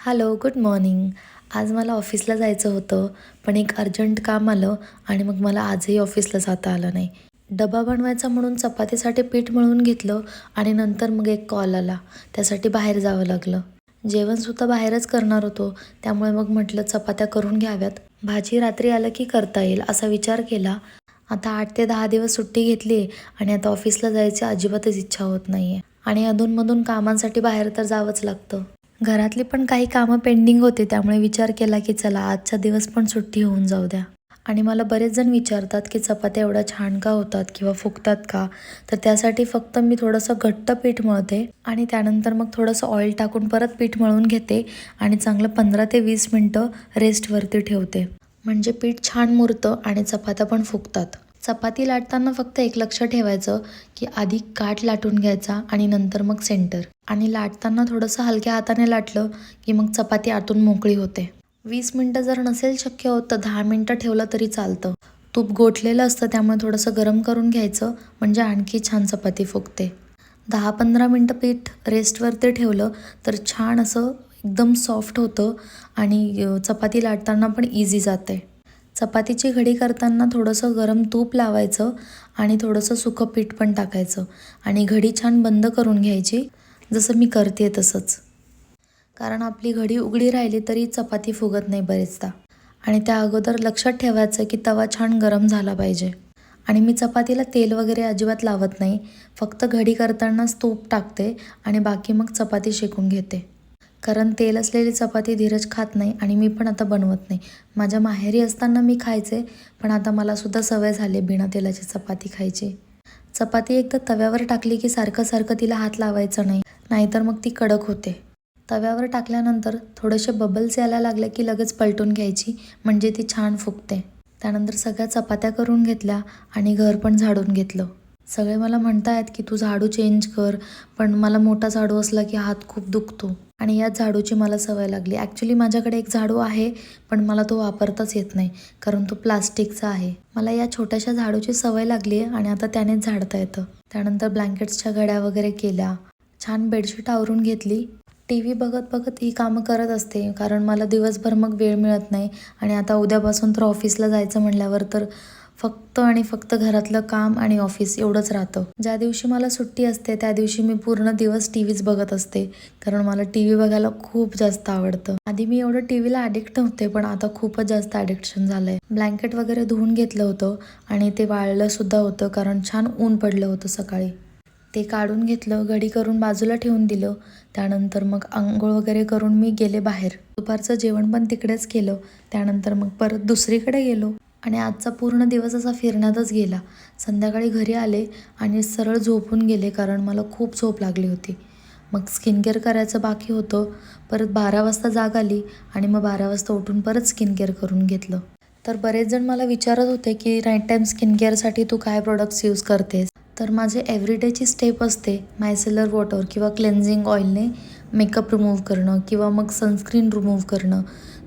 Hello good morning आज मला ऑफिसला जायचं होतं पण एक अर्जंट काम आलं आणि मग मला आजही ऑफिसला जाता आलं नाही. डबा बनवायचा म्हणून चपातीसाठी पीठ मळून घेतलं आणि नंतर मग एक कॉल आला. त्यासाठी बाहेर जावं लागलं. जेवणसुद्धा बाहेरच करणार होतो त्यामुळे मग म्हटलं चपात्या करून घ्याव्यात. भाजी रात्री आलं की करता येईल असा विचार केला. आता आठ ते दहा दिवस सुट्टी घेतली आणि आता ऑफिसला जायची अजिबातच इच्छा होत नाही आहे आणि अधूनमधून कामांसाठी बाहेर तर जावंच लागतं. घरातली पण काही कामं पेंडिंग होते त्यामुळे विचार केला की चला आजचा दिवस पण सुट्टी होऊन जाऊ द्या. आणि मला बरेच जण विचारतात की चपात्या एवढ्या छान का होतात किंवा फुगतात का? तर त्यासाठी फक्त मी थोडंसं घट्ट पीठ मळते आणि त्यानंतर मग थोडंसं ऑइल टाकून परत पीठ मळून घेते आणि चांगलं पंधरा ते वीस मिनटं रेस्टवरती ठेवते. म्हणजे पीठ छान मुरतं आणि चपात्या पण फुगतात. चपाती लाटताना फक्त एक लक्ष ठेवायचं की आधी काठ लाटून घ्यायचा आणि नंतर मग सेंटर. आणि लाटताना थोडंसं हलक्या हाताने लाटलं की मग चपाती आतून मोकळी होते. वीस मिनटं जर नसेल शक्य होत तर दहा मिनटं ठेवलं तरी चालतं. तूप गोठलेलं असतं त्यामुळे थोडंसं गरम करून घ्यायचं म्हणजे आणखी छान चपाती फुगते. दहा पंधरा मिनटं पीठ रेस्टवरती ठेवलं तर छान असं एकदम सॉफ्ट होतं आणि चपाती लाटताना पण इझी जाते. चपातीची घडी करताना थोडंसं गरम तूप लावायचं आणि थोडंसं सुकं पीठ पण टाकायचं. आणि घडी छान बंद करून घ्यायची. जसं मी करते तसंच. कारण आपली घडी उघडी राहिली तरी चपाती फुगत नाही बरेचदा. आणि त्या अगोदर लक्षात ठेवायचं की तवा छान गरम झाला पाहिजे. आणि मी चपातीला तेल वगैरे अजिबात लावत नाही. फक्त घडी करतानाच तूप टाकते आणि बाकी मग चपाती शेकून घेते. कारण तेल असलेली चपाती धीरज खात नाही आणि मी पण आता बनवत नाही. माझ्या माहेरी असताना मी खायचे पण आता मला सुद्धा सवय झाली बिना तेलाची चपाती खायची. चपाती एकदा तव्यावर टाकली की सारखं सारखं तिला हात लावायचा नाही नाहीतर मग ती कडक होते. तव्यावर टाकल्यानंतर थोडेसे बबल्स यायला लागले की लगेच पलटून घ्यायची म्हणजे ती छान फुगते. त्यानंतर सगळ्या चपात्या करून घेतल्या आणि घर पण झाडून घेतलं. सगळे मला म्हणतायत की तू झाडू चेंज कर पण मला मोठा झाडू असला की हात खूप दुखतो. आणि या झाडूची मला सवय लागली. ॲक्च्युली माझ्याकडे एक झाडू आहे पण मला तो वापरताच येत नाही कारण तो प्लास्टिकचा आहे. मला या छोट्याशा झाडूची सवय लागली आहे आणि आता त्यानेच झाडता येतं. त्यानंतर ब्लँकेट्सच्या घड्या वगैरे केल्या. छान बेडशीट आवरून घेतली. टी व्ही बघत बघत ही कामं करत असते कारण मला दिवसभर मग वेळ मिळत नाही. आणि आता उद्यापासून तर ऑफिसला जायचं म्हणल्यावर तर फक्त आणि फक्त घरातलं काम आणि ऑफिस एवढंच राहतं. ज्या दिवशी मला सुट्टी असते त्या दिवशी मी पूर्ण दिवस टी व्हीच बघत असते कारण मला टी व्ही बघायला खूप जास्त आवडतं. आधी मी एवढं टी व्हीला ॲडिक्ट नव्हते पण आता खूपच जास्त ॲडिक्शन झालंय. ब्लँकेट वगैरे धुवून घेतलं होतं आणि ते वाळलं सुद्धा होतं कारण छान ऊन पडलं होतं सकाळी. ते काढून घेतलं घडी करून बाजूला ठेवून दिलं. त्यानंतर मग आंघोळ वगैरे करून मी गेले बाहेर. दुपारचं जेवण पण तिकडेच केलं. त्यानंतर मग परत दुसरीकडे गेलो. आणि आजचा पूर्ण दिवस असा फिरण्यातच गेला. संध्याकाळी घरी आले आणि सरळ झोपून गेले कारण मला खूप झोप लागली होती. मग स्किन केअर करायचं बाकी होतं. परत बारा वाजता जाग आली आणि मग बारा वाजता उठून परत स्किन केअर करून घेतलं. तर बरेच जण मला विचारत होते की नाईट टाईम स्किन केअरसाठी तू काय प्रोडक्ट्स यूज करतेस? तर माझे एव्हरीडेची स्टेप असते मायसेलर वॉटर किंवा क्लेन्झिंग ऑइलने मेकअप रिमूव्ह करणं किंवा मग सनस्क्रीन रिमूव्ह करणं.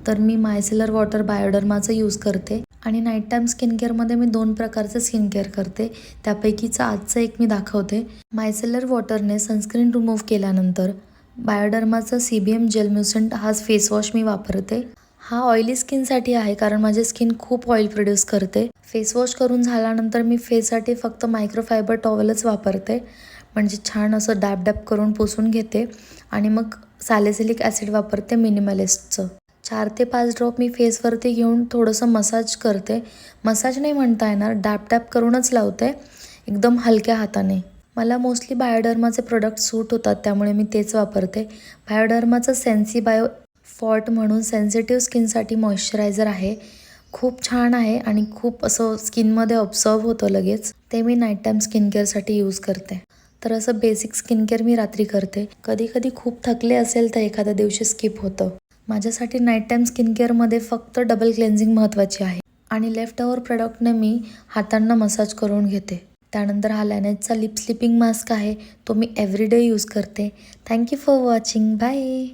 तर मी मायसेलर वॉटर बायोडर्माचं यूज करते आणि नाईट टाईम स्किन केअरमध्ये मी दोन प्रकारचं स्किन केअर करते. त्यापैकीचं आजचं एक मी दाखवते. मायसेलर वॉटरने सनस्क्रीन रिमूव्ह केल्यानंतर बायोडर्माचं सी बी एम जेलम्युसंट हा फेस वॉश मी वापरते. हा ऑइली स्किनसाठी आहे कारण माझी स्किन खूप ऑइल प्रोड्यूस करते. फेस वॉश करून झाल्यानंतर मी फेससाठी फक्त मायक्रोफायबर टॉवेलच वापरते. म्हणजे छान असं डॅप डॅब करून पुसून घेते. आणि मग सॅलेसिलिक ॲसिड वापरते मिनिमलिस्टचं चार ते पाच ड्रॉप मी फेसवरती घेऊन थोडंसं मसाज करते. मसाज नाही म्हणता येणार डॅप डॅप करूनच लावते एकदम हलक्या हाताने. मला मोस्टली बायोडर्माचे प्रोडक्ट सूट होतात त्यामुळे मी तेच वापरते. बायोडर्माचं सेन्सी बायो फॉट म्हणून सेन्सिटिव्ह स्किनसाठी मॉइश्चरायझर आहे. खूप छान आहे आणि खूप असं स्किनमध्ये ऑब्झर्व होतं लगेच. ते मी नाईट टाईम स्किन केअरसाठी यूज करते. तर असं बेसिक स्किन केअर मी रात्री करते. कधी कधी खूप थकले असेल तर एखाद्या दिवशी स्किप होतं. माझ्यासाठी नाईट टाईम स्किन केअरमध्ये फक्त डबल क्लेन्झिंग महत्त्वाची आहे. आणि लेफ्ट ओवर प्रॉडक्टने मी हातांना मसाज करून घेते. त्यानंतर हा लॅनेजचा लिप स्लिपिंग मास्क आहे तो मी एव्हरीडे यूज करते. Thank you for watching bye